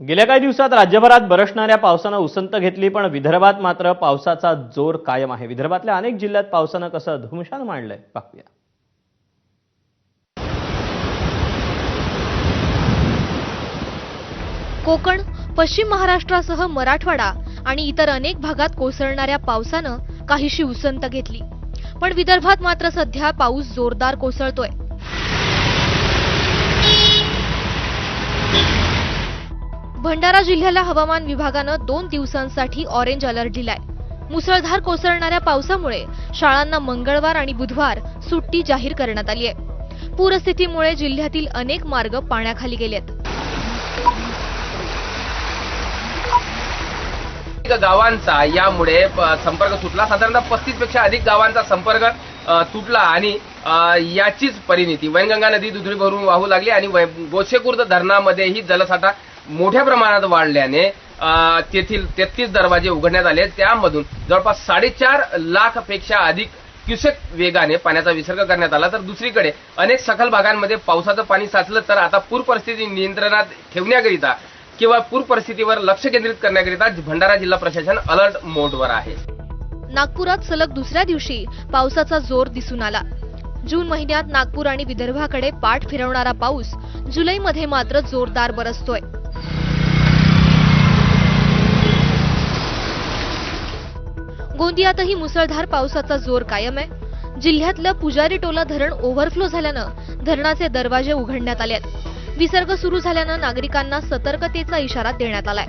गेल्या काही दिवसात राज्यभरात बरसणाऱ्या पावसानं उसंत घेतली पण विदर्भात मात्र पावसाचा जोर कायम आहे. विदर्भातल्या अनेक जिल्ह्यात पावसानं कसं धुमशान मांडलंय? पाहूया. कोकण पश्चिम महाराष्ट्रासह मराठवाडा आणि इतर अनेक भागात कोसळणाऱ्या पावसानं काहीशी उसंत घेतली. पण विदर्भात मात्र सध्या पाऊस जोरदार कोसळतोय. भंडारा जिल्ह्याला हवामान विभागानं दोन दिवसांसाठी ऑरेंज अलर्ट दिलाय. मुसळधार कोसळणाऱ्या पावसामुळे शाळांना मंगळवार आणि बुधवार सुट्टी जाहीर करण्यात आली आहे. पूरस्थितीमुळे जिल्ह्यातील अनेक मार्ग पाण्याखाली गेलेत. गावांचा यामुळे संपर्क तुटला. साधारणतः पस्तीसपेक्षा अधिक गावांचा संपर्क तुटला आणि याचीच परिणिती. वैनगंगा नदी दुधरी भरून वाहू लागली आणि गोसेकुर्द गोसेखुर्द धरणामध्येही जलसाठा मोठ्या प्रमाणात वाढल्याने तेथील तेहतीस दरवाजे उघडण्यात आले. त्यामधून जवळपास साडेचार लाखपेक्षा अधिक क्युसेक वेगाने पाण्याचा विसर्ग करण्यात आला. तर दुसरीकडे अनेक सखल भागांमध्ये पावसाचं पाणी साचलं तर आता पूर परिस्थिती नियंत्रणात ठेवण्याकरिता किंवा पूर परिस्थितीवर लक्ष केंद्रित करण्याकरिता भंडारा जिल्हा प्रशासन अलर्ट मोडवर आहे. नागपुरात सलग दुसऱ्या दिवशी पावसाचा जोर दिसून आला. जून महिन्यात नागपूर आणि विदर्भाकडे पाठ फिरवणारा पाऊस जुलैमध्ये मात्र जोरदार बरसतोय. गोंदियातही मुसळधार पावसाचा जोर कायम आहे. जिल्ह्यातलं पुजारी टोला धरण ओव्हरफ्लो झाल्यानं धरणाचे दरवाजे उघडण्यात आले आहेत विसर्ग सुरू झाल्यानं नागरिकांना सतर्कतेचा इशारा देण्यात आलाय.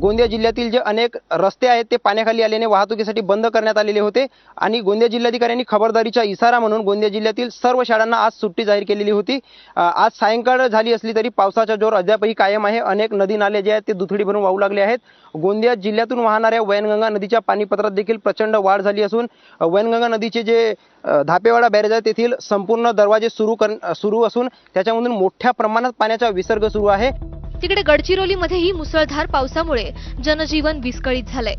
गोंदिया जिल्ह्यातील जे अनेक रस्ते आहेत ते पाण्याखाली आल्याने वाहतुकीसाठी बंद करण्यात आलेले होते. आणि गोंदिया जिल्हाधिकाऱ्यांनी खबरदारीचा इशारा म्हणून गोंदिया जिल्ह्यातील सर्व शाळांना आज सुट्टी जाहीर केलेली होती. आज सायंकाळ झाली असली तरी पावसाचा जोर अद्यापही कायम आहे. अनेक नदी नाले जे आहेत ते दुथडी भरून वाहू लागले आहेत. गोंदिया जिल्ह्यातून वाहणाऱ्या वैनगंगा नदीच्या पाणीपत्रात देखील प्रचंड वाढ झाली असून वैनगंगा नदीचे जे धापेवाडा बॅरेज आहे तेथील संपूर्ण दरवाजे सुरू कर सुरू असून त्याच्यामधून मोठ्या प्रमाणात पाण्याचा विसर्ग सुरू आहे. तिकडे गडचिरोलीमध्येही मुसळधार पावसामुळे जनजीवन विस्कळीत झालंय.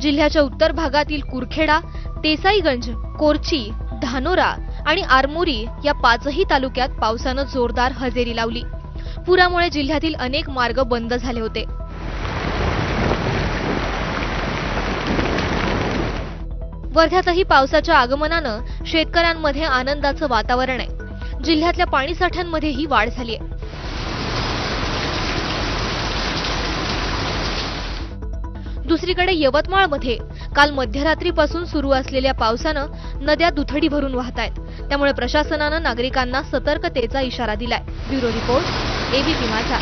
जिल्ह्याच्या उत्तर भागातील कुरखेडा देसाईगंज कोरची धानोरा आणि आरमोरी या पाचही तालुक्यात पावसानं जोरदार हजेरी लावली. पुरामुळे जिल्ह्यातील अनेक मार्ग बंद झाले होते. वर्ध्यातही पावसाच्या आगमनानं शेतकऱ्यांमध्ये आनंदाचं वातावरण आहे. जिल्ह्यातल्या पाणीसाठ्यांमध्येही वाढ झाली आहे. दुसरीकडे यवतमाळमध्ये काल मध्यरात्रीपासून सुरू असलेल्या पावसानं नद्या दुथडी भरून वाहत आहेत त्यामुळे प्रशासनानं नागरिकांना सतर्कतेचा इशारा दिलाय. ब्युरो रिपोर्ट एबीपी माझा